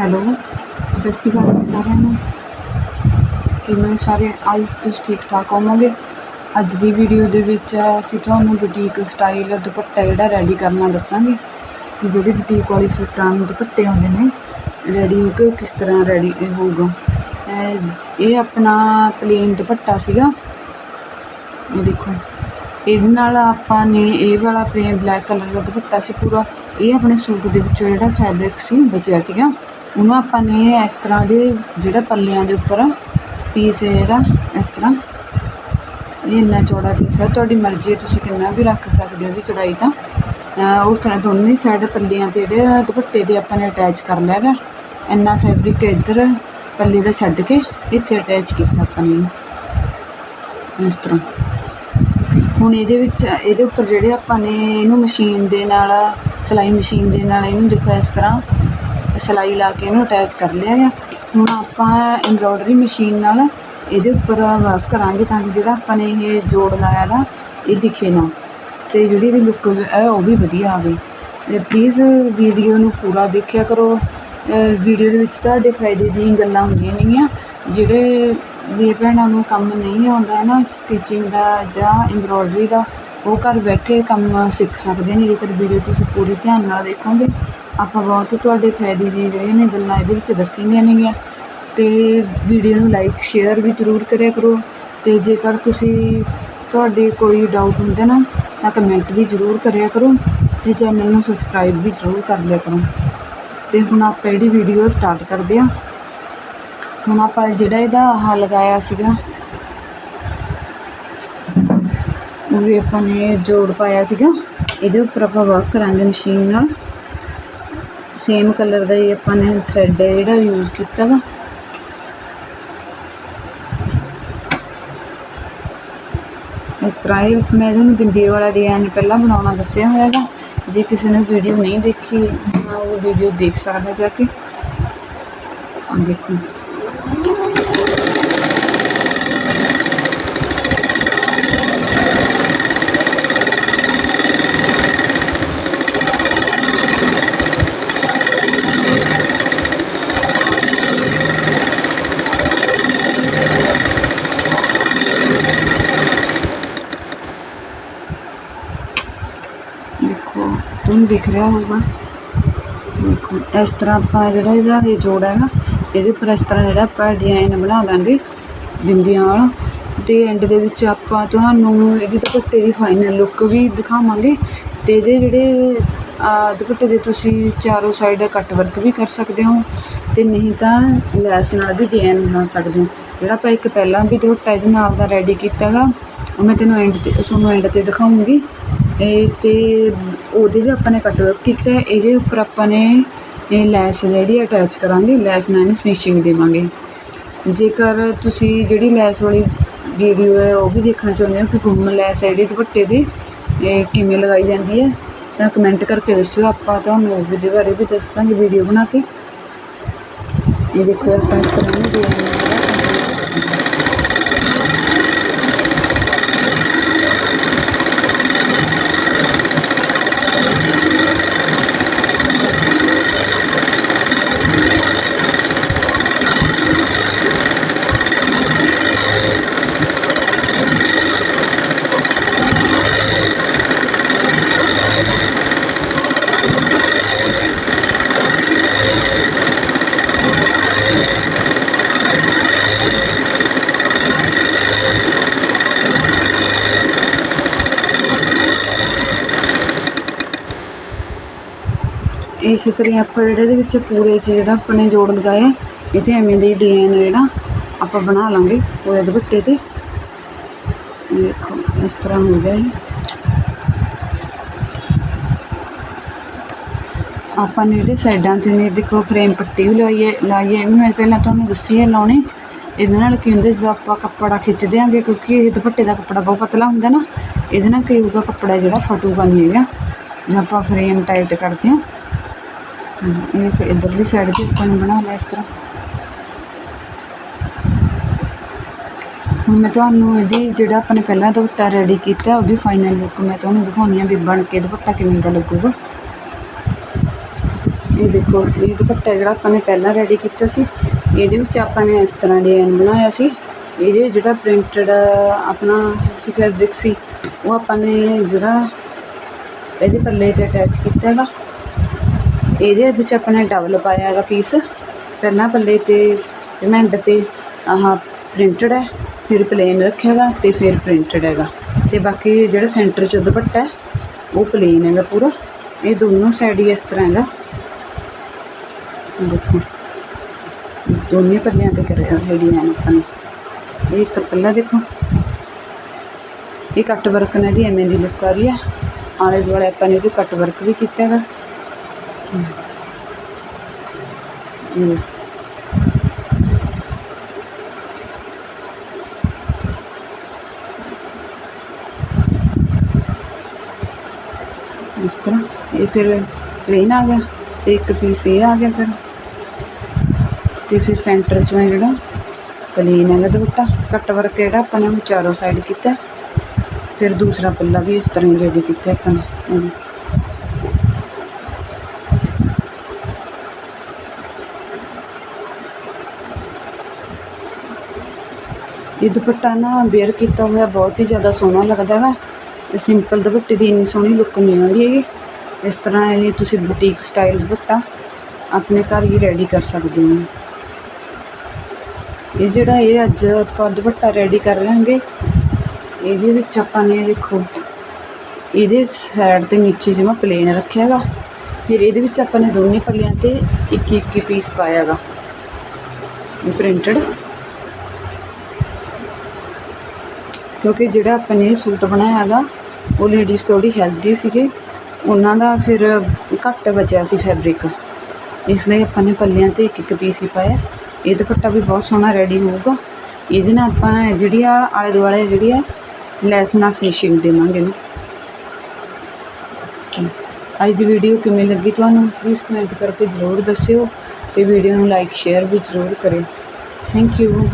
Hello, ਸਤਿ ਸ਼੍ਰੀ ਅਕਾਲ ਜੀ ਸਾਰਿਆਂ ਨੂੰ। ਕਿਵੇਂ ਸਾਰੇ? ਆਈ ਤੁਸੀਂ ਠੀਕ ਠਾਕ ਹੋਵੋਗੇ? ਅੱਜ ਦੀ ਵੀਡੀਓ ਦੇ ਵਿੱਚ ਅਸੀਂ ਤੁਹਾਨੂੰ ਬੁਟੀਕ ਸਟਾਈਲ ਦੁਪੱਟਾ ਜਿਹੜਾ ਰੈਡੀ ਕਰਨਾ ਦੱਸਾਂਗੇ। ਕਿ ਜਿਹੜੇ ਬੁਟੀਕ ਵਾਲੀ ਸੂਟਾਂ ਨੂੰ ਦੁਪੱਟੇ ਹੁੰਦੇ ਨੇ ਰੈਡੀ ਹੋ ਕੇ ਕਿਸ ਤਰ੍ਹਾਂ ਰੈਡੀ ਹੋਊਗਾ? ਇਹ- ਇਹ ਆਪਣਾ ਪਲੇਨ ਦੁਪੱਟਾ ਸੀਗਾ। ਇਹ ਦੇਖੋ, ਇਹਦੇ ਨਾਲ ਆਪਾਂ ਨੇ ਇਹ ਵਾਲਾ ਪਲੇਨ ਬਲੈਕ ਕਲਰ ਦਾ ਦੁਪੱਟਾ ਸੀ ਪੂਰਾ। ਇਹ ਆਪਣੇ ਸੂਟ ਦੇ ਵਿੱਚੋਂ ਜਿਹੜਾ ਫੈਬਰਿਕ ਸੀ ਬਚਿਆ ਸੀਗਾ। ਉਹਨੂੰ ਆਪਾਂ ਨੇ ਇਸ ਤਰ੍ਹਾਂ ਦੇ ਜਿਹੜਾ ਪੱਲਿਆਂ ਦੇ ਉੱਪਰ ਪੀਸ ਹੈ ਜਿਹੜਾ, ਇਸ ਤਰ੍ਹਾਂ। ਇਹ ਇੰਨਾ ਚੌੜਾ ਪੀਸ ਹੈ। ਤੁਹਾਡੀ ਮਰਜ਼ੀ ਹੈ, ਤੁਸੀਂ ਕਿੰਨਾ ਵੀ ਰੱਖ ਸਕਦੇ ਹੋ ਉਹਦੀ ਚੌੜਾਈ ਤਾਂ। ਉਸ ਤਰ੍ਹਾਂ ਦੋਨੇ ਸਾਈਡ ਪੱਲਿਆਂ ਤੇ ਜਿਹੜੇ ਦੁਪੱਟੇ ਦੇ ਆਪਾਂ ਨੇ ਅਟੈਚ ਕਰ ਲਿਆ ਗਾ ਇੰਨਾ ਫੈਬਰਿਕ ਇੱਧਰ ਪੱਲੇ ਦਾ ਛੱਡ ਕੇ ਇੱਥੇ ਅਟੈਚ ਕੀਤਾ ਆਪਾਂ ਨੇ ਇਸ ਤਰ੍ਹਾਂ। ਹੁਣ ਇਹਦੇ ਵਿੱਚ, ਇਹਦੇ ਉੱਪਰ ਜਿਹੜੇ ਆਪਾਂ ਨੇ ਇਹਨੂੰ ਮਸ਼ੀਨ ਦੇ ਨਾਲ, ਸਿਲਾਈ ਮਸ਼ੀਨ ਦੇ ਨਾਲ ਇਹਨੂੰ ਦੇਖੋ ਇਸ ਤਰ੍ਹਾਂ ਸਿਲਾਈ ਲਾ ਕੇ ਇਹਨੂੰ ਅਟੈਚ ਕਰ ਲਿਆ ਗਿਆ ਹੁਣ ਆਪਾਂ ਐਮਬ੍ਰੋਇਡਰੀ ਮਸ਼ੀਨ ਨਾਲ ਇਹਦੇ ਉੱਪਰ ਵਰਕ ਕਰਾਂਗੇ ਤਾਂ ਕਿ ਜਿਹੜਾ ਆਪਾਂ ਨੇ ਇਹ ਜੋੜ ਲਾਇਆ ਦਾ ਇਹ ਦਿਖੇ ਨਾ। ਤੇ ਜਿਹੜੀ ਇਹਦੀ ਲੁੱਕ ਹੈ, ਉਹ ਵੀ ਵਧੀਆ ਆਵੇ। ਪਲੀਜ਼ ਵੀਡੀਓ ਨੂੰ ਪੂਰਾ ਦੇਖਿਆ ਕਰੋ। ਵੀਡੀਓ ਦੇ ਵਿੱਚ ਤੁਹਾਡੇ ਫਾਇਦੇ ਦੀਆਂ ਗੱਲਾਂ ਹੁੰਦੀਆਂ ਨੇਗੀਆਂ। ਜਿਹੜੇ ਵੀਰ ਭੈਣਾਂ ਨੂੰ ਕੰਮ ਨਹੀਂ ਆਉਂਦਾ ਨਾ ਸਟਿਚਿੰਗ ਦਾ ਜਾਂ ਐਮਬ੍ਰੋਇਡਰੀ ਦਾ, ਉਹ ਘਰ ਬੈਠੇ ਕੰਮ ਸਿੱਖ ਸਕਦੇ ਨੇ। ਜੇਕਰ ਵੀਡੀਓ ਤੁਸੀਂ ਪੂਰੀ ਧਿਆਨ ਨਾਲ ਦੇਖੋਗੇ ਆਪਾਂ ਬਹੁਤ ਤੁਹਾਡੇ ਫਾਇਦੇ ਦੀ ਜਿਹੜੀਆਂ ਨੇ ਗੱਲਾਂ ਇਹਦੇ ਵਿੱਚ ਦੱਸੀਆਂ ਨੇਗੀਆਂ। ਅਤੇ ਵੀਡੀਓ ਨੂੰ ਲਾਈਕ ਸ਼ੇਅਰ ਵੀ ਜ਼ਰੂਰ ਕਰਿਆ ਕਰੋ। ਅਤੇ ਜੇਕਰ ਤੁਸੀਂ ਤੁਹਾਡੇ ਕੋਈ ਡਾਊਟ ਹੁੰਦੇ ਨਾ, ਤਾਂ ਕਮੈਂਟ ਵੀ ਜ਼ਰੂਰ ਕਰਿਆ ਕਰੋ ਅਤੇ ਚੈਨਲ ਨੂੰ ਸਬਸਕ੍ਰਾਈਬ ਵੀ ਜ਼ਰੂਰ ਕਰ ਲਿਆ ਕਰੋ। ਅਤੇ ਹੁਣ ਆਪਾਂ ਜਿਹੜੀ ਵੀਡੀਓ ਸਟਾਰਟ ਕਰਦੇ ਹਾਂ। ਹੁਣ ਆਪਾਂ ਜਿਹੜਾ ਇਹਦਾ ਆਹ ਲਗਾਇਆ ਸੀਗਾ, ਉਹ ਵੀ ਆਪਾਂ ਨੇ ਜੋੜ ਪਾਇਆ ਸੀਗਾ। ਇਹਦੇ ਉੱਪਰ ਆਪਾਂ ਵਰਕ ਕਰਾਂਗੇ ਮਸ਼ੀਨ ਨਾਲ। ਸੇਮ ਕਲਰ ਦਾ ਹੀ ਆਪਾਂ ਨੇ ਥ੍ਰੈਡ ਜਿਹੜਾ ਯੂਜ਼ ਕੀਤਾ ਵਾ। ਇਸ ਤਰ੍ਹਾਂ ਹੀ ਮੈਂ ਤੁਹਾਨੂੰ ਬਿੰਦੀ ਵਾਲਾ ਡਿਜ਼ਾਈਨ ਪਹਿਲਾਂ ਬਣਾਉਣਾ ਦੱਸਿਆ ਹੋਇਆ ਹੈਗਾ ਜੇ ਕਿਸੇ ਨੇ ਵੀਡੀਓ ਨਹੀਂ ਦੇਖੀ, ਤਾਂ ਉਹ ਵੀਡੀਓ ਦੇਖ ਸਕਦਾ ਜਾ ਕੇ। ਦੇਖੋ ਤੁਹਾਨੂੰ ਦਿਖ ਰਿਹਾ ਹੋਊਗਾ। ਦੇਖੋ, ਇਸ ਤਰ੍ਹਾਂ ਆਪਾਂ ਜਿਹੜਾ ਇਹਦਾ ਇਹ ਜੋੜ ਹੈਗਾ ਇਹਦੇ ਉੱਪਰ ਇਸ ਤਰ੍ਹਾਂ ਜਿਹੜਾ ਆਪਾਂ ਡਿਜ਼ਾਈਨ ਬਣਾ ਦਾਂਗੇ ਬਿੰਦੀਆਂ ਵਾਲਾ। ਤੇ ਐਂਡ ਦੇ ਵਿੱਚ ਆਪਾਂ ਤੁਹਾਨੂੰ ਇਹਦੀ ਦੁਪੱਟੇ ਦੀ ਫਾਈਨਲ ਲੁੱਕ ਵੀ ਦਿਖਾਵਾਂਗੇ ਤੇ ਇਹਦੇ ਜਿਹੜੇ ਦੁਪੱਟੇ ਦੇ ਤੁਸੀਂ ਚਾਰੋਂ ਸਾਈਡ ਕੱਟ ਵਰਕ ਵੀ ਕਰ ਸਕਦੇ ਹੋ ਤੇ ਨਹੀਂ ਤਾਂ ਲੈਸ ਨਾਲ ਵੀ ਡਿਜ਼ਾਈਨ ਬਣਾ ਸਕਦੇ ਹੋ। ਜਿਹੜਾ ਆਪਾਂ ਇੱਕ ਪਹਿਲਾਂ ਵੀ ਦੁਪੱਟਾ ਇਹਦੇ ਨਾਲ ਦਾ ਰੈਡੀ ਕੀਤਾ ਗਾ, ਉਹ ਮੈਂ ਤੈਨੂੰ ਐਂਡ ਤੇ, ਤੁਹਾਨੂੰ ਐਂਡ ਤੇ ਦਿਖਾਉਂਗੀ। ਇਹ ਤੇ ਉਹਦੇ 'ਤੇ ਆਪਾਂ ਨੇ ਕੱਟ ਵਰਕ ਕੀਤਾ ਇਹਦੇ ਉੱਪਰ ਆਪਾਂ ਨੇ ਇਹ ਲੈਸ ਜਿਹੜੀ ਅਟੈਚ ਕਰਾਂਗੇ। ਲੈਸ ਨਾਲ ਇਹਨੂੰ ਫਿਨਿਸ਼ਿੰਗ ਦੇਵਾਂਗੇ। ਜੇਕਰ ਤੁਸੀਂ ਜਿਹੜੀ ਲੈਸ ਵਾਲੀ ਵੀਡੀਓ ਹੈ, ਉਹ ਵੀ ਦੇਖਣਾ ਚਾਹੁੰਦੇ ਹੋ ਕਿ ਗੁੰਮ ਲੈਸ ਹੈ ਜਿਹੜੀ ਦੁਪੱਟੇ ਦੀ, ਇਹ ਕਿਵੇਂ ਲਗਾਈ ਜਾਂਦੀ ਹੈ, ਤਾਂ ਕਮੈਂਟ ਕਰਕੇ ਦੱਸਿਓ। ਆਪਾਂ ਤੁਹਾਨੂੰ ਉਹਦੇ ਬਾਰੇ ਵੀ ਦੱਸ ਦਾਂਗੇ ਵੀਡੀਓ ਬਣਾ ਕੇ। ਇਹ ਦੇਖੋ, ਆਪਾਂ ਇਸ ਤਰ੍ਹਾਂ ਨੂੰ ਇਸੇ ਤਰ੍ਹਾਂ ਆਪਾਂ ਜਿਹੜੇ ਇਹਦੇ ਵਿੱਚ ਪੂਰੇ 'ਚ ਜਿਹੜਾ ਆਪਣੇ ਜੋੜ ਲਗਾਇਆ ਇਹ ਤੇ ਐਵੇਂ ਦੇ ਡਿਜ਼ਾਈਨ ਜਿਹੜਾ ਆਪਾਂ ਬਣਾ ਲਾਂਗੇ ਪੂਰੇ ਦੁਪੱਟੇ ਤੇ। ਦੇਖੋ, ਇਸ ਤਰ੍ਹਾਂ ਹੋ ਗਿਆ ਇਹ ਆਪਾਂ ਨੇ ਜਿਹੜੇ ਸਾਈਡਾਂ ਤੇ ਨੇ, ਦੇਖੋ, ਫਰੇਮ ਪੱਟੀ ਵੀ ਲਵਾਈ ਹੈ, ਲਾਈ ਹੈ। ਮੈਂ ਪਹਿਲਾਂ ਤੁਹਾਨੂੰ ਦੱਸੀ ਹੈ ਲਾਉਣੀ। ਇਹਦੇ ਨਾਲ ਕੀ ਹੁੰਦਾ, ਜਦੋਂ ਆਪਾਂ ਕੱਪੜਾ ਖਿੱਚ ਦਿਆਂਗੇ ਕਿਉਂਕਿ ਇਹ ਦੁਪੱਟੇ ਦਾ ਕੱਪੜਾ ਬਹੁਤ ਪਤਲਾ ਹੁੰਦਾ ਨਾ, ਇਹਦੇ ਨਾਲ ਕੀ ਹੋਊਗਾ, ਕੱਪੜਾ ਜਿਹੜਾ ਫਟੂਗਾ ਨਹੀਂ ਹੈਗਾ। ਜੇ ਆਪਾਂ ਫਰੇਮ ਟਾਈਟ ਕਰਦੇ ਹਾਂ। ਹਮ, ਇਹ ਫਿਰ ਇੱਧਰਲੀ ਸਾਈਡ ਤੇ ਆਪਾਂ ਨੇ ਬਣਾ ਲਿਆ ਇਸ ਤਰ੍ਹਾਂ। ਹੁਣ ਮੈਂ ਤੁਹਾਨੂੰ ਇਹਦੀ ਜਿਹੜਾ ਆਪਾਂ ਨੇ ਪਹਿਲਾਂ ਦੁਪੱਟਾ ਰੈਡੀ ਕੀਤਾ ਉਹ ਵੀ ਫਾਈਨਲ ਲੁੱਕ ਮੈਂ ਤੁਹਾਨੂੰ ਦਿਖਾਉਂਦੀ ਹਾਂ ਵੀ ਬਣ ਕੇ ਦੁਪੱਟਾ ਕਿਵੇਂ ਦਾ ਲੱਗੂਗਾ। ਇਹ ਦੇਖੋ ਇਹ ਦੁਪੱਟਾ ਜਿਹੜਾ ਆਪਾਂ ਨੇ ਪਹਿਲਾਂ ਰੈਡੀ ਕੀਤਾ ਸੀ ਇਹਦੇ ਵਿੱਚ ਆਪਾਂ ਨੇ ਇਸ ਤਰ੍ਹਾਂ ਡਿਜ਼ਾਈਨ ਬਣਾਇਆ ਸੀ। ਇਹਦੇ ਜਿਹੜਾ ਪ੍ਰਿੰਟਡ ਆਪਣਾ ਸੀ ਫੈਬਰਿਕ ਸੀ ਉਹ ਆਪਾਂ ਨੇ ਜਿਹੜਾ ਇਹਦੇ ਪੱਲੇ ਤੇ ਅਟੈਚ ਕੀਤਾ ਹੈਗਾ। ਇਹਦੇ ਵਿੱਚ ਆਪਾਂ ਨੇ ਡਬਲ ਪਾਇਆ ਹੈਗਾ ਪੀਸ ਪਹਿਲਾਂ ਪੱਲੇ ਤੇ ਜਮੈਂਡ ਤੇ ਆਹ ਪ੍ਰਿੰਟਡ ਹੈ, ਫਿਰ ਪਲੇਨ ਰੱਖਿਆ ਹੈਗਾ ਤੇ ਫਿਰ ਪ੍ਰਿੰਟਡ ਹੈਗਾ। ਤੇ ਬਾਕੀ ਜਿਹੜਾ ਸੈਂਟਰ 'ਚ ਦੁਪੱਟਾ ਉਹ ਪਲੇਨ ਹੈਗਾ ਪੂਰਾ। ਇਹ ਦੋਨੋਂ ਸਾਈਡ ਹੀ ਇਸ ਤਰ੍ਹਾਂ ਹੈਗਾ। ਦੇਖੋ, ਦੋਨੇ ਪੱਲਿਆਂ ਤੇ ਕਰਿਆ ਹੋਇਆ ਡਿਜ਼ਾਈਨ ਆਪਾਂ ਨੇ। ਇਹ ਇੱਕ ਪੱਲਾ ਦੇਖੋ। ਇਹ ਕੱਟ ਵਰਕ ਨਾਲ ਇਹਦੀ ਐਵੇਂ ਦੀ ਲੁੱਕ ਆ ਰਹੀ ਹੈ। ਆਲੇ ਦੁਆਲੇ ਆਪਾਂ ਨੇ ਇਹਦੇ ਕੱਟ ਵਰਕ ਵੀ ਕੀਤਾ ਹੈਗਾ। ਹਮ। ਇਸ ਤਰ੍ਹਾਂ, ਇਹ ਫਿਰ ਪਲੇਨ ਆ ਗਿਆ ਤੇ ਇੱਕ ਪੀਸ ਇਹ ਆ ਗਿਆ ਫਿਰ। ਤੇ ਫਿਰ ਸੈਂਟਰ ਚੋਂ ਜਿਹੜਾ ਪਲੇਨ ਹੈਗਾ ਦੁਪੱਟਾ ਕੱਟ ਵਰਕ ਜਿਹੜਾ ਆਪਾਂ ਨੇ ਚਾਰੋਂ ਸਾਈਡ ਕੀਤਾ। ਫਿਰ ਦੂਸਰਾ ਪੱਲਾ ਵੀ ਇਸ ਤਰ੍ਹਾਂ ਹੀ ਰੈਡੀ ਕੀਤਾ ਆਪਾਂ ਨੇ। ਇਹ ਦੁਪੱਟਾ ਨਾ ਵੇਅਰ ਕੀਤਾ ਹੋਇਆ ਬਹੁਤ ਹੀ ਜ਼ਿਆਦਾ ਸੋਹਣਾ ਲੱਗਦਾ ਹੈਗਾ ਇਹ ਸਿੰਪਲ ਦੁਪੱਟੇ ਦੀ ਇੰਨੀ ਸੋਹਣੀ ਲੁੱਕ ਨਹੀਂ ਆਉਂਦੀ ਹੈਗੀ। ਇਸ ਤਰ੍ਹਾਂ ਇਹ ਤੁਸੀਂ ਬੁਟੀਕ ਸਟਾਈਲ ਦੁਪੱਟਾ ਆਪਣੇ ਘਰ ਹੀ ਰੈਡੀ ਕਰ ਸਕਦੇ ਹੋ। ਇਹ ਜਿਹੜਾ ਇਹ ਅੱਜ ਆਪਾਂ ਦੁਪੱਟਾ ਰੈਡੀ ਕਰ ਰਹੇ ਇਹਦੇ ਵਿੱਚ ਆਪਾਂ ਨੇ ਦੇਖੋ, ਇਹਦੇ ਸਾਈਡ ਤੇ ਨੀਚੇ ਜਿਵੇਂ ਪਲੇਨ ਰੱਖਿਆ ਹੈਗਾ ਫਿਰ ਇਹਦੇ ਵਿੱਚ ਆਪਾਂ ਨੇ ਦੋਨੇ ਪੱਲਿਆਂ ਤੇ ਇੱਕ ਇੱਕ ਪੀਸ ਪਾਇਆ ਹੈਗਾ ਪ੍ਰਿੰਟਡ ਕਿਉਂਕਿ ਜਿਹੜਾ ਆਪਾਂ ਨੇ ਸੂਟ ਬਣਾਇਆ ਹੈਗਾ, ਉਹ ਲੇਡੀਜ਼ ਥੋੜ੍ਹੀ ਹੈਲਦੀ ਸੀਗੇ। ਉਹਨਾਂ ਦਾ ਫਿਰ ਘੱਟ ਬਚਿਆ ਸੀ ਫੈਬਰਿਕ ਇਸ ਲਈ ਆਪਾਂ ਨੇ ਪੱਲਿਆਂ ਤੇ ਇੱਕ ਇੱਕ ਪੀਸ ਹੀ ਪਾਇਆ। ਇਹ ਦੁਪੱਟਾ ਵੀ ਬਹੁਤ ਸੋਹਣਾ ਰੈਡੀ ਹੋਊਗਾ। ਇਹਦੇ ਨਾਲ ਆਪਾਂ ਜਿਹੜੀ ਆ, ਆਲੇ ਦੁਆਲੇ ਜਿਹੜੀ ਆ ਲੈਸ ਨਾਲ ਫਿਨਿਸ਼ਿੰਗ ਦੇਵਾਂਗੇ ਇਹਨੂੰ। ਅੱਜ ਦੀ ਵੀਡੀਓ ਕਿਵੇਂ ਲੱਗੀ ਤੁਹਾਨੂੰ ਪਲੀਜ਼ ਕਮੈਂਟ ਕਰਕੇ ਜ਼ਰੂਰ ਦੱਸਿਓ ਤੇ ਵੀਡੀਓ ਨੂੰ ਲਾਈਕ ਸ਼ੇਅਰ ਵੀ ਜ਼ਰੂਰ ਕਰਿਓ। Thank you